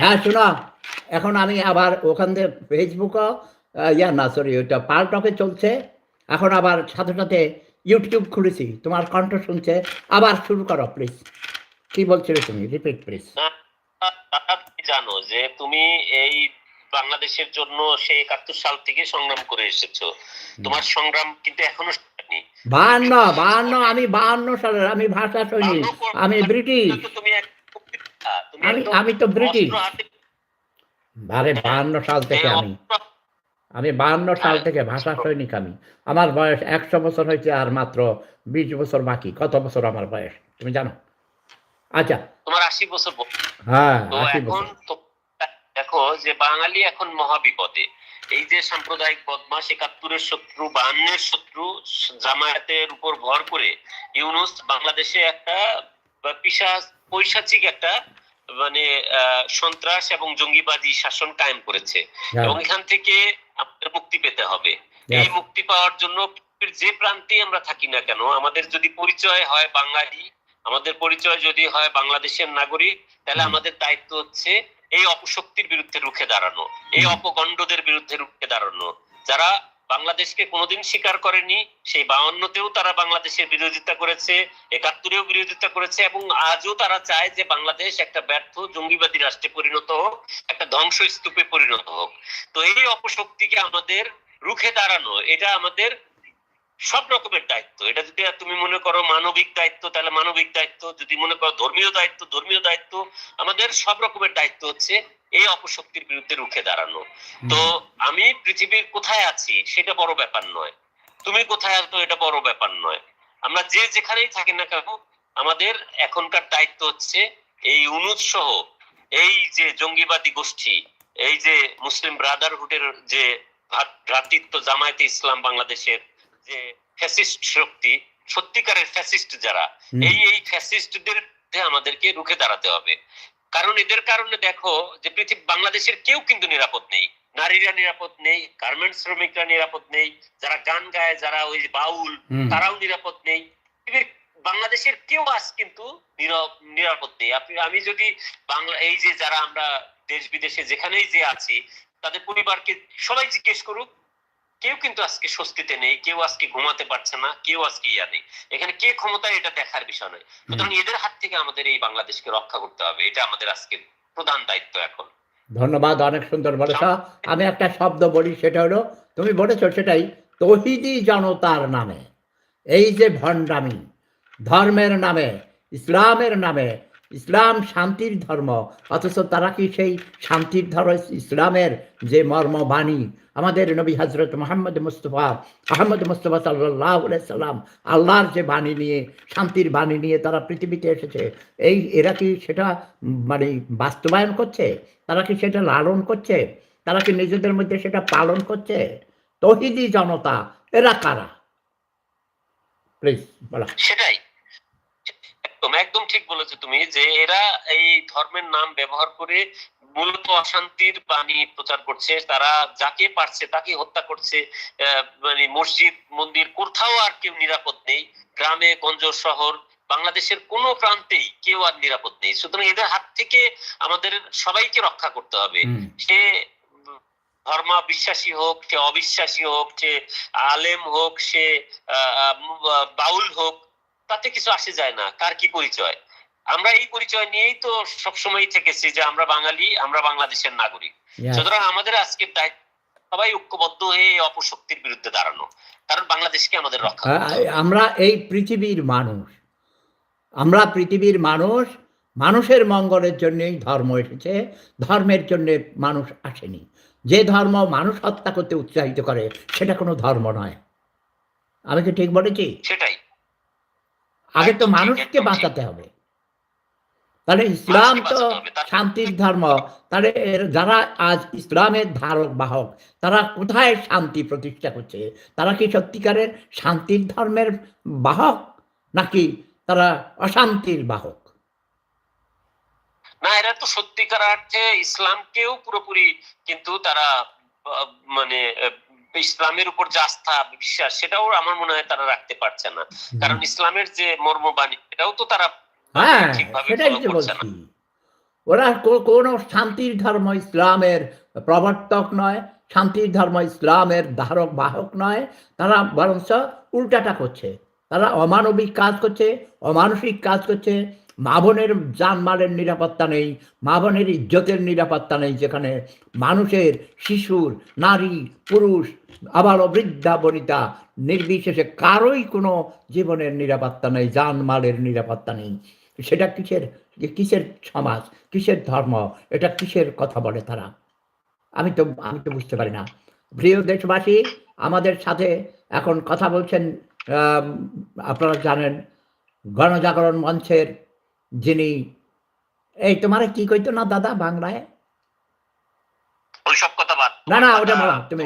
হ্যাঁ শোনো। এখন আমি আবার ওখান থেকে ফেসবুকও ইয়া না সরি ওইটা পাল্টকে চলছে। এখন আবার সাথে সাথে ইউটিউব খুলেছি। তোমার কণ্ঠ শুনছে। আবার শুরু করো প্লিজ কি বলছিলে তুমি? রিপিট প্লিজ জানো যে তুমি এই বাংলাদেশের জন্য সেই একাত্তর সাল থেকে সংগ্রাম করে এসেছ। তোমার সংগ্রাম কিন্তু এখনও। বাহান্ন বাহান্ন আমি বাহান্ন সালের আমি ভাষা সৈনিক আমি ব্রিটিশ কিন্তু তুমি এক মুক্তিযোদ্ধা, তুমি আমি আমি তো ব্রিটিশ আরে বাহান্ন সাল থেকে আমি। আমি বাহান্ন সাল থেকে ভাষা সৈনিক আমি। আমার বয়স একশো বছর হয়েছে আর মাত্র বিশ বছর বাকি। কত বছর আমার বয়স? তুমি জানো? আচ্ছা। তোমার আশি বছর হ্যাঁ আশি এখন বছর। দেখো যে বাঙালি এখন মহাবিপদে। এই যে সাম্প্রদায়িক বদমাস একাত্তরের শত্রু বাহান্নের শত্রু জামায়াতের উপর ভর করে ইউনুস বাংলাদেশে একটা পিসাচ পৈশাচিক একটা মানে সন্ত্রাস এবং জঙ্গিবাদী শাসন কায়েম করেছে। এবং এখান থেকে আমাদের মুক্তি পেতে হবে। এই মুক্তি পাওয়ার জন্য যে প্রান্তে আমরা থাকি না কেন আমাদের যদি পরিচয় হয় বাঙালি আমাদের পরিচয় যদি হয় বাংলাদেশের নাগরিক তাহলে আমাদের দায়িত্ব হচ্ছে এই অপশক্তির বিরুদ্ধে রুখে দাঁড়ানো এই হুম। অপগণ্ডদের বিরুদ্ধে রুখে দাঁড়ানো। যারা বাংলাদেশকে কোনোদিন স্বীকার করেনি। সেই বাউন্নতেও তারা বাংলাদেশের বিরোধিতা করেছে, একাত্তরেও বিরোধিতা করেছে এবং আজও তারা চায় যে বাংলাদেশ একটা ব্যর্থ, জঙ্গিবাদী রাষ্ট্রে পরিণত হোক, একটা ধ্বংসস্তূপে পরিণত হোক। তো এই অপশক্তিকে আমাদের রুখে দাঁড়ানো, এটা আমাদের সব রকমের দায়িত্ব। এটা যদি তুমি মনে করো মানবিক দায়িত্ব, তাহলে মানবিক দায়িত্ব। যদি মনে করো ধর্মীয় দায়িত্ব ধর্মীয় দায়িত্ব, আমাদের সব রকমের দায়িত্ব হচ্ছে এই অপশক্তির বিরুদ্ধে রুখে দাঁড়ানো। তো আমি পৃথিবীর কোথায় আছি সেটা বড় ব্যাপার নয়। তুমি কোথায় আছো এটা বড় ব্যাপার নয়। আমরা যে যেখানেই থাকি না কেন আমাদের এখনকার দায়িত্ব হচ্ছে এই অনুজ সহ এই যে জঙ্গিবাদী গোষ্ঠী এই যে মুসলিম ব্রাদারহুডের যে ভ্রাতৃত্ব জামায়াতে ইসলাম বাংলাদেশের যে ফ্যাসিস্ট শক্তি সত্যিকারের ফ্যাসিস্ট যারা এই এই ফ্যাসিস্টদের আমাদেরকে রুখে দাঁড়াতে হবে। কারণ এদের কারণে দেখো যে পৃথিবী বাংলাদেশের কেউ কিন্তু নিরাপদ নেই। নারীরা নিরাপদ নেই গার্মেন্টস শ্রমিকরা নিরাপদ নেই যারা গান গায় যারা ওই বাউল তারাও নিরাপদ নেই। বাংলাদেশের কেউ আজ কিন্তু নিরা- নিরাপদ নেই। আপনি আমি যদি বাংলা এই যে যারা আমরা দেশ বিদেশে যেখানেই যে আছি তাদের পরিবারকে সবাই জিজ্ঞেস করুক কেউ কিন্তু আজকে স্বস্তিতে নেই কেউ আজকে ঘুমাতে পারছে না কেউ আজকে ইয়া নেই। এখানে কে ক্ষমতায় এটা দেখার বিষয় নয়। সুতরাং এদের হাত থেকে আমাদের এই বাংলাদেশকে রক্ষা করতে হবে এটা আমাদের আজকে প্রধান দায়িত্ব এখন। ধন্যবাদ অনেক সুন্দর বলেছ। আমি একটা শব্দ বলি সেটা হলো তুমি বলেছ সেটাই তহিদি জনতার নামে এই যে ভণ্ডামি ধর্মের নামে ইসলামের নামে ইসলাম শান্তির ধর্ম। অথচ তারা কি সেই শান্তির ধর্ম? ইসলামের যে মর্মবাণী। আমাদের নবী হজরত মোহাম্মদ মুস্তফা, আহমদ মুস্তফা সাল্লাম, আল্লাহর যে বাণী নিয়ে, শান্তির বাণী নিয়ে তারা পৃথিবীতে এসেছে। এই এরা কি সেটা মানে বাস্তবায়ন করছে? তারা কি সেটা লালন করছে? তারা কি নিজেদের মধ্যে সেটা পালন করছে? তহিদি জনতা, এরা কারা? প্লিজ, বলো। সেটাই। একদম একদম ঠিক বলেছ তুমি যে এরা এই ধর্মের নাম ব্যবহার করে মূলত অশান্তির বাণী প্রচার করছে। তারা যাকে পারছে তাকে হত্যা করছে। মানে মসজিদ মন্দির কোথাও আর কেউ নিরাপদ নেই। গ্রামে গঞ্জ শহর বাংলাদেশের কোনো প্রান্তেই কেউ আর নিরাপদ নেই। সুতরাং এদের হাত থেকে আমাদের সবাইকে রক্ষা করতে হবে। সে ধর্মা বিশ্বাসী হোক সে অবিশ্বাসী হোক সে আলেম হোক সে বাউল হোক তাতে কিছু আসে যায় না কার কি পরিচয়? আমরা এই পরিচয় নিয়েই তো সবসময় থেকেছি যে আমরা বাঙালি আমরা বাংলাদেশের নাগরিক। সুতরাং আমাদের আজকের দায়িত্ব সবাই ঐক্যবদ্ধ হয়ে অপশক্তির বিরুদ্ধে দাঁড়ানো। কারণ বাংলাদেশকে আমাদের রক্ষা আমরা এই পৃথিবীর মানুষ। আমরা পৃথিবীর মানুষ মানুষের মঙ্গলের জন্যই ধর্ম এসেছে ধর্মের জন্য মানুষ আসেনি। যে ধর্ম মানুষ হত্যা করতে উৎসাহিত করে সেটা কোনো ধর্ম নয়। আমি কি ঠিক বলেছি? সেটাই। আগে তো মানুষকে বাঁচাতে হবে। তাহলে ইসলাম তো শান্তির ধর্ম। তাহলে যারা আজ ইসলামের ধারক বাহক তারা কোথায় শান্তি প্রতিষ্ঠা করছে? তারা কি সত্যিকারের শান্তির ধর্মের বাহক নাকি তারা অশান্তির বাহক? না এরা তো সত্যিকার অর্থে ইসলামকেও পুরোপুরি কিন্তু তারা মানে ইসলামের উপর যে আস্থা বিশ্বাস সেটাও আমার মনে হয় তারা রাখতে পারছে না। কারণ ইসলামের যে মর্মবাণী এটাও তো তারা হ্যাঁ ঠিকভাবে করছে না। ওরা কোনো শান্তির ধর্ম ইসলামের প্রবর্তক নয় শান্তির ধর্ম ইসলামের ধারক বাহক নয় তারা বরঞ্চ উল্টাটা করছে। তারা অমানবিক কাজ করছে অমানসিক কাজ করছে মা বোনের জানমালের নিরাপত্তা নেই, মা বোনের ইজ্জতের নিরাপত্তা নেই, যেখানে মানুষের শিশুর নারী, পুরুষ আবারও বৃদ্ধা বনিতা নির্বিশেষে কারোই কোনো জীবনের নিরাপত্তা নেই, জানমালের নিরাপত্তা নেই। সেটা কিসের কিসের সমাজ, কিসের ধর্ম, এটা কিসের কথা বলে তারা? আমি তো আমি তো বুঝতে পারি না। প্রিয় দেশবাসী, আমাদের সাথে এখন কথা বলছেন আপনারা জানেন, গণজাগরণ মঞ্চের যিনি এই তোমার কি কইতো না দাদা বাংলায়? ওইসব কথা বাদ। না না ওটা বলো তুমি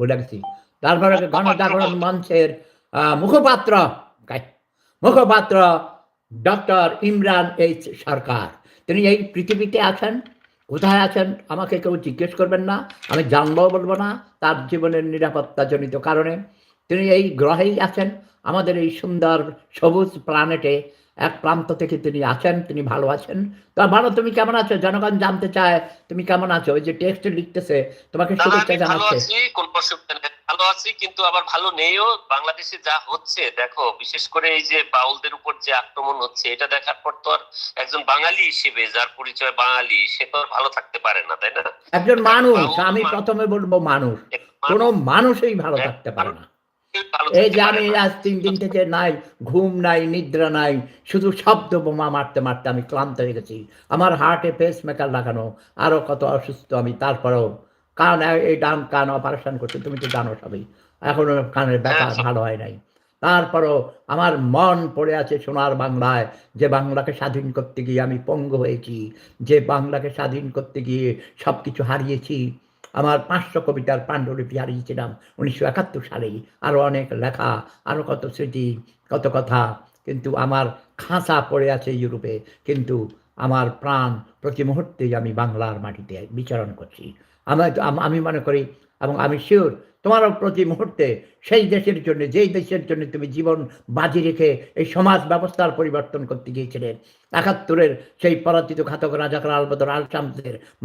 বলে গেছি। তারপরে গণজাগরণ মঞ্চের মুখপাত্র মুখপাত্র ডক্টর ইমরান এইচ সরকার। তিনি এই পৃথিবীতে আছেন কোথায় আছেন আমাকে কেউ জিজ্ঞেস করবেন না আমি জানলেও বলব না তার জীবনের নিরাপত্তাজনিত কারণে। তিনি এই গ্রহেই আছেন আমাদের এই সুন্দর সবুজ প্ল্যানেটে এক প্রান্ত থেকে তিনি আছেন তিনি ভালো আছেন। তা ভালো তুমি কেমন আছো? জনগণ জানতে চায় তুমি কেমন আছো? ওই যে টেক্সট লিখতেছে তোমাকে শুভেচ্ছা জানাচ্ছে। কোন ভালো আছি কিন্তু আবার ভালো নেইও। বাংলাদেশে যা হচ্ছে দেখো বিশেষ করে এই যে বাউলদের উপর যে আক্রমণ হচ্ছে এটা দেখার পর তো আর একজন বাঙালি হিসেবে যার পরিচয় বাঙালি সে তো ভালো থাকতে পারে না তাই না? একজন মানুষ আমি প্রথমে বলব মানুষ। কোনো মানুষই ভালো থাকতে পারে না। এই যে আমি আজ তিন দিন থেকে নাই ঘুম নাই নিদ্রা নাই শুধু শব্দ বোমা মারতে মারতে আমি ক্লান্ত হয়ে গেছি। আমার হার্টে লাগানো আরও কত অসুস্থ আমি তারপরেও কান এই ডান কান অপারেশন করতে তুমি তো জানো সবই। এখনও কানের ব্যথা হ্যাঁ, ভালো হয় নাই। তারপরও আমার মন পড়ে আছে সোনার বাংলায় যে বাংলাকে স্বাধীন করতে গিয়ে আমি পঙ্গু হয়েছি যে বাংলাকে স্বাধীন করতে গিয়ে সব কিছু হারিয়েছি। আমার পাঁচশো কবিতার পাণ্ডুলিপি হারিয়েছিলাম উনিশশো একাত্তর সালেই। আরও অনেক লেখা আরও কত স্মৃতি, কত কথা। কিন্তু আমার খাঁচা পড়ে আছে ইউরোপে। কিন্তু আমার প্রাণ প্রতি মুহূর্তেই আমি বাংলার মাটিতে বিচরণ করছি। আমি আম- আমি মনে করি এবং আমি শিওর তোমার প্রতি মুহূর্তে সেই দেশের জন্য, যেই দেশের জন্য তুমি জীবন বাজি রেখে এই সমাজ ব্যবস্থার পরিবর্তন করতে গিয়েছিলেন একাত্তরের সেই পরাজিত ঘাতক রাজাকার আলবদর আল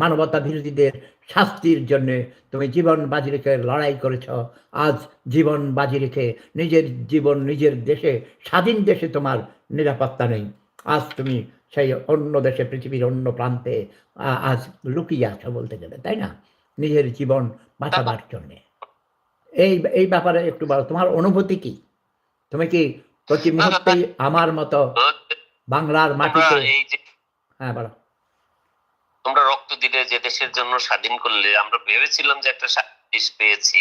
মানবতা বিরোধীদের শাস্তির জন্য তুমি জীবন বাজি রেখে লড়াই করেছ, আজ জীবন বাজি রেখে নিজের জীবন, নিজের দেশে, স্বাধীন দেশে তোমার নিরাপত্তা নেই। আজ তুমি সেই অন্য দেশে, পৃথিবীর অন্য প্রান্তে আজ লুকিয়ে আছো বলতে গেলে, তাই না? নিজের জীবন বাঁচাবার জন্যে। এই এই ব্যাপারে একটু বলো তোমার অনুভূতি কি? তুমি কি প্রতি মুহূর্তে আমার মতো বাংলার মাটি মাটিতে হ্যাঁ বলো। তোমরা রক্ত দিলে যে দেশের জন্য স্বাধীন করলে আমরা ভেবেছিলাম যে একটা দেশ পেয়েছি।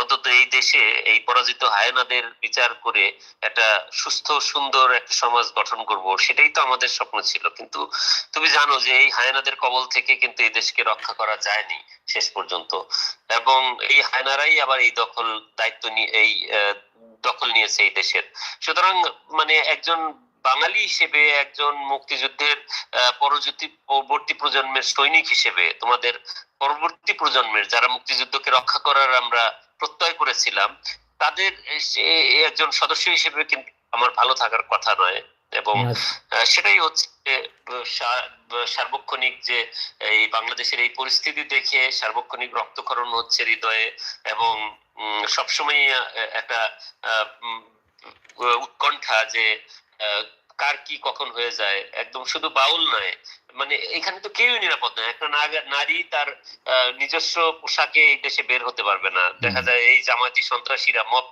অন্তত এই দেশে এই পরাজিত হায়নাদের বিচার করে একটা সুস্থ, সুন্দর একটা সমাজ গঠন করব, সেটাই তো আমাদের স্বপ্ন ছিল। কিন্তু তুমি জানো যে এই হায়নাদের কবল থেকে কিন্তু এই দেশকে রক্ষা করা যায়নি শেষ পর্যন্ত। এবং এই হায়নারাই আবার এই দখল দায়িত্ব নিয়ে, এই দখল নিয়েছে এই দেশের। সুতরাং মানে একজন বাঙালি হিসেবে, একজন মুক্তিযুদ্ধের পরবর্তী প্রজন্মের সৈনিক হিসেবে তোমাদের পরবর্তী প্রজন্মের যারা মুক্তিযুদ্ধকে রক্ষা করার আমরা প্রত্যয় করেছিলাম তাদের একজন সদস্য হিসেবে কিন্তু আমার ভালো থাকার কথা নয়। এবং সেটাই হচ্ছে সার্বক্ষণিক যে এই বাংলাদেশের এই পরিস্থিতি দেখে সার্বক্ষণিক রক্তক্ষরণ হচ্ছে হৃদয়ে এবং উম, সবসময় একটা আহ, উৎকণ্ঠা যে আহ, কার কি কখন হয়ে যায় একদম শুধু বাউল নয় মানে এখানে তো কেউই নিরাপদ নয় একটা নারী তার নিজস্ব পোশাকে এই দেশে বের হতে পারবে না। দেখা যায় এই জামায়াতি সন্ত্রাসীরা মব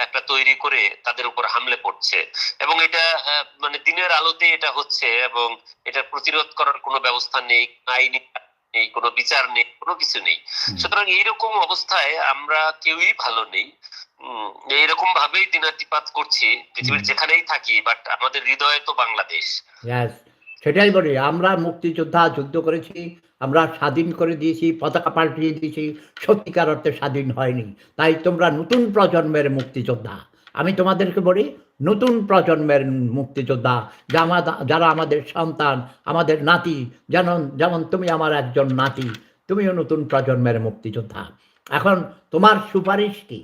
একটা তৈরি করে তাদের উপর হামলে পড়ছে। এবং এটা মানে দিনের আলোতে এটা হচ্ছে এবং এটা প্রতিরোধ করার কোনো ব্যবস্থা নেই আইনি নেই কোনো বিচার নেই কোনো কিছু নেই। সুতরাং এইরকম অবস্থায় আমরা কেউই ভালো নেই। এইরকম ভাবেই দিনাতিপাত করছি পৃথিবীর যেখানেই থাকি বাট আমাদের হৃদয়ে তো বাংলাদেশ। সেটাই বলি আমরা মুক্তিযোদ্ধা যুদ্ধ করেছি আমরা স্বাধীন করে দিয়েছি পতাকা পাল্টিয়ে দিয়েছি সত্যিকার অর্থে স্বাধীন হয়নি। তাই তোমরা নতুন প্রজন্মের মুক্তিযোদ্ধা। আমি তোমাদেরকে বলি নতুন প্রজন্মের মুক্তিযোদ্ধা যারা আমাদের সন্তান আমাদের নাতি যেমন যেমন তুমি আমার একজন নাতি তুমিও নতুন প্রজন্মের মুক্তিযোদ্ধা। এখন তোমার সুপারিশ কি?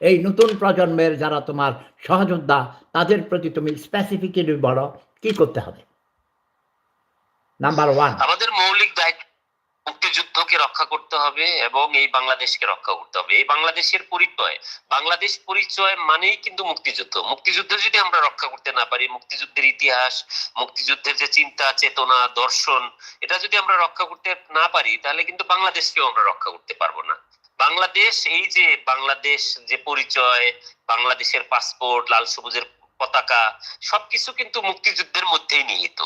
এই নতুন প্রজন্মের যারা তোমার সহযোদ্ধা, তাদের প্রতি তুমি স্পেসিফিক্যালি বলো, কি করতে হবে? নাম্বার ওয়ান আমাদের মৌলিক দায়িত্ব মুক্তিযুদ্ধকে রক্ষা করতে হবে এবং এই বাংলাদেশকে রক্ষা করতে হবে। এই বাংলাদেশের পরিচয়, বাংলাদেশ পরিচয় মানেই কিন্তু মুক্তিযুদ্ধ। মুক্তিযুদ্ধ যদি আমরা রক্ষা করতে না পারি, মুক্তিযুদ্ধের ইতিহাস, মুক্তিযুদ্ধের যে চিন্তা, চেতনা, দর্শন, এটা যদি আমরা রক্ষা করতে না পারি, তাহলে কিন্তু বাংলাদেশকেও আমরা রক্ষা করতে পারব না। বাংলাদেশ এই যে বাংলাদেশ যে পরিচয় বাংলাদেশের পাসপোর্ট লাল সবুজের পতাকা সবকিছু কিন্তু মুক্তিযুদ্ধের মধ্যেই নিহিত।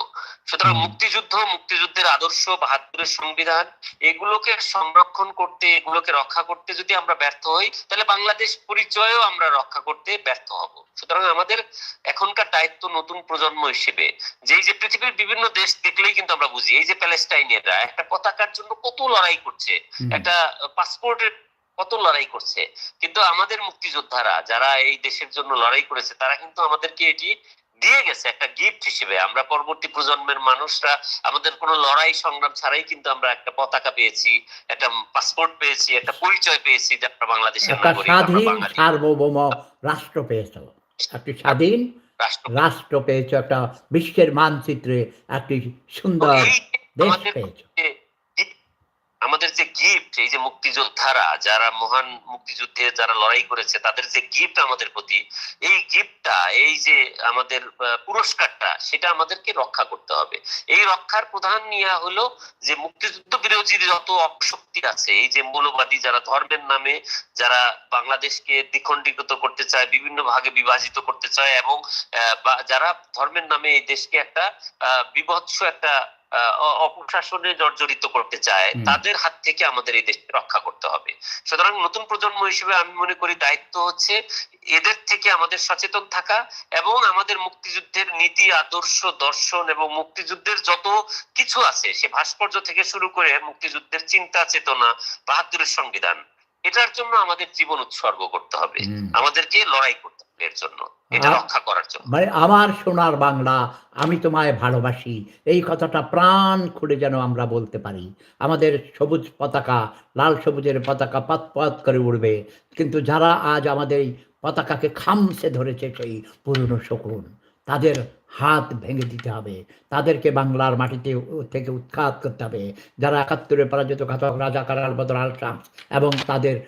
সুতরাং মুক্তিযুদ্ধ মুক্তিযুদ্ধের আদর্শ বাহাত্তরের সংবিধান এগুলোকে সংরক্ষণ করতে এগুলোকে রক্ষা করতে যদি আমরা ব্যর্থ হই তাহলে বাংলাদেশ পরিচয়ও আমরা রক্ষা করতে ব্যর্থ হব। সুতরাং আমাদের এখনকার দায়িত্ব নতুন প্রজন্ম হিসেবে। যে এই যে পৃথিবীর বিভিন্ন দেশ দেখলেই কিন্তু আমরা বুঝি এই যে প্যালেস্টাইনেরা একটা পতাকার জন্য কত লড়াই করছে। একটা পাসপোর্টের কত লড়াই করছে। কিন্তু আমাদের মুক্তিযোদ্ধারা যারা এই দেশের জন্য লড়াই করেছে তারা কিন্তু আমাদেরকে এটি দিয়ে গেছে একটা গিফট হিসেবে। আমরা পরবর্তী প্রজন্মের মানুষরা আমাদের কোনো লড়াই সংগ্রাম ছাড়াই কিন্তু আমরা একটা পতাকা পেয়েছি একটা পাসপোর্ট পেয়েছি একটা পরিচয় পেয়েছি যে আমরা বাংলাদেশের স্বাধীন সার্বভৌম রাষ্ট্র পেয়েছ। একটি স্বাধীন রাষ্ট্র পেয়েছ। একটা বিশ্বের মানচিত্রে একটি সুন্দর দেশ পেয়েছ। যে গিফট এই যে মুক্তিযোদ্ধারা, যারা মহান মুক্তিযুদ্ধে যারা লড়াই করেছে, তাদের যে গিফট আমাদের প্রতি, এই গিফটটা এই যে আমাদের পুরস্কারটা, সেটা আমাদেরকে রক্ষা করতে হবে। এই রক্ষার প্রধান নিয়া হলো যে মুক্তিযুদ্ধ বিরোধী যত অপশক্তি আছে, এই যে মৌলবাদী যারা ধর্মের নামে, যারা বাংলাদেশকে দ্বিখণ্ডিত করতে চায়, বিভিন্ন ভাগে বিভাজিত করতে চায় এবং যারা ধর্মের নামে এই দেশকে একটা বিভৎস একটা অপশাসনে জর্জরিত করতে চায় তাদের হাত থেকে আমাদের এই দেশকে রক্ষা করতে হবে। সুতরাং নতুন প্রজন্ম হিসেবে আমি মনে করি দায়িত্ব হচ্ছে এদের থেকে আমাদের সচেতন থাকা এবং আমাদের মুক্তিযুদ্ধের নীতি আদর্শ দর্শন এবং মুক্তিযুদ্ধের যত কিছু আছে সে ভাস্কর্য থেকে শুরু করে মুক্তিযুদ্ধের চিন্তা চেতনা বাহাত্তরের সংবিধান এটার জন্য আমাদের জীবন উৎসর্গ করতে হবে। আমাদেরকে লড়াই করতে হবে এর জন্য। এটা রক্ষা করার জন্য। মানে আমার সোনার বাংলা আমি তোমায় ভালোবাসি। এই কথাটা প্রাণ খুলে যেন আমরা বলতে পারি। আমাদের সবুজ পতাকা লাল সবুজের পতাকা পাত পাত করে উড়বে। কিন্তু যারা আজ আমাদের এই পতাকাকে খামছে ধরেছে সেই পুরনো শকুন তাদের হাত ভেঙে দিতে হবে। তাদেরকে বাংলার মাটিতে থেকে উৎখাত করতে হবে। যারা একাত্তরে পরাজিত ঘাতক রাজাকার আলবদর আল শামস এবং তাদের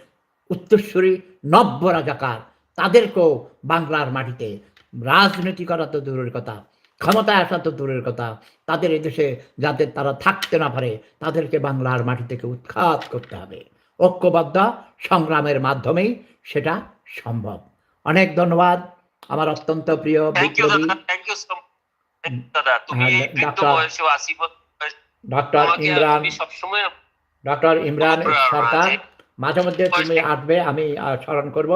উত্তরসূরি নব্য রাজাকার তাদেরকেও বাংলার মাটিতে রাজনীতি করা তো দূরের কথা ক্ষমতায় আসা তো দূরের কথা। তাদের এদেশে যাতে তারা থাকতে না পারে তাদেরকে বাংলার মাটি থেকে উৎখাত করতে হবে। ঐক্যবদ্ধ সংগ্রামের মাধ্যমেই সেটা সম্ভব। অনেক ধন্যবাদ আমার অত্যন্ত প্রিয় বিপ্লবী। তুমি হ্যাঁ, ডক্টর ইমরান ডক্টর ইমরান সরকার। মাঝে মধ্যে তুমি আসবে আমি স্মরণ করব।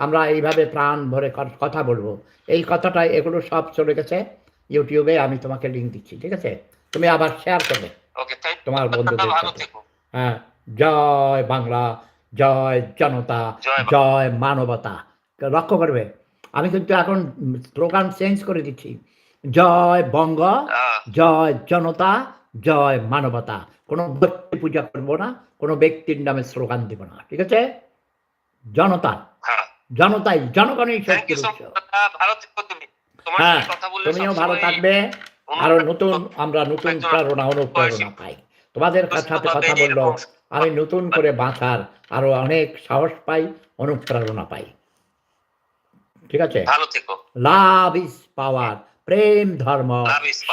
আমরা এইভাবে প্রাণ ভরে কথা বলব। এই কথাটা এগুলো সব চলে গেছে ইউটিউবে আমি তোমাকে লিঙ্ক দিচ্ছি ঠিক আছে? তুমি আবার শেয়ার করবে তোমার বন্ধুদের হ্যাঁ জয় বাংলা জয় জনতা জয় মানবতা। লক্ষ্য করবে আমি কিন্তু এখন স্লোগান চেঞ্জ করে দিচ্ছি। জয় বঙ্গ জয় জনতা জয় মানবতা। কোনো ব্যক্তি পূজা করব না কোনো ব্যক্তির নামে স্লোগান দিব না ঠিক আছে? জনতা। জনতাই জনগণই তুমি। তোমার হ্যাঁ, তুমিও ভালো থাকবে আরও নতুন আমরা নতুন প্রেরণা অনুপ্রেরণা পাই। তোমাদের সাথে কথা বলল আমি নতুন করে বাঁচার আরও অনেক সাহস পাই অনুপ্রেরণা পাই। ঠিক আছে? লাভ ইজ পাওয়ার প্রেম ধর্ম.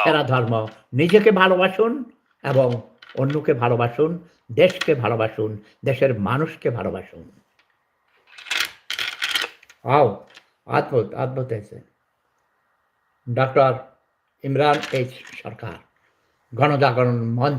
সেরা ধর্ম। নিজেকে ভালোবাসুন এবং অন্যকে ভালোবাসুন দেশকে ভালোবাসুন দেশের মানুষকে ভালোবাসুন। আও অদ্ভুত অদ্ভুত হয়েছে। ডক্টর ইমরান এইচ সরকার গণজাগরণ মঞ্চ।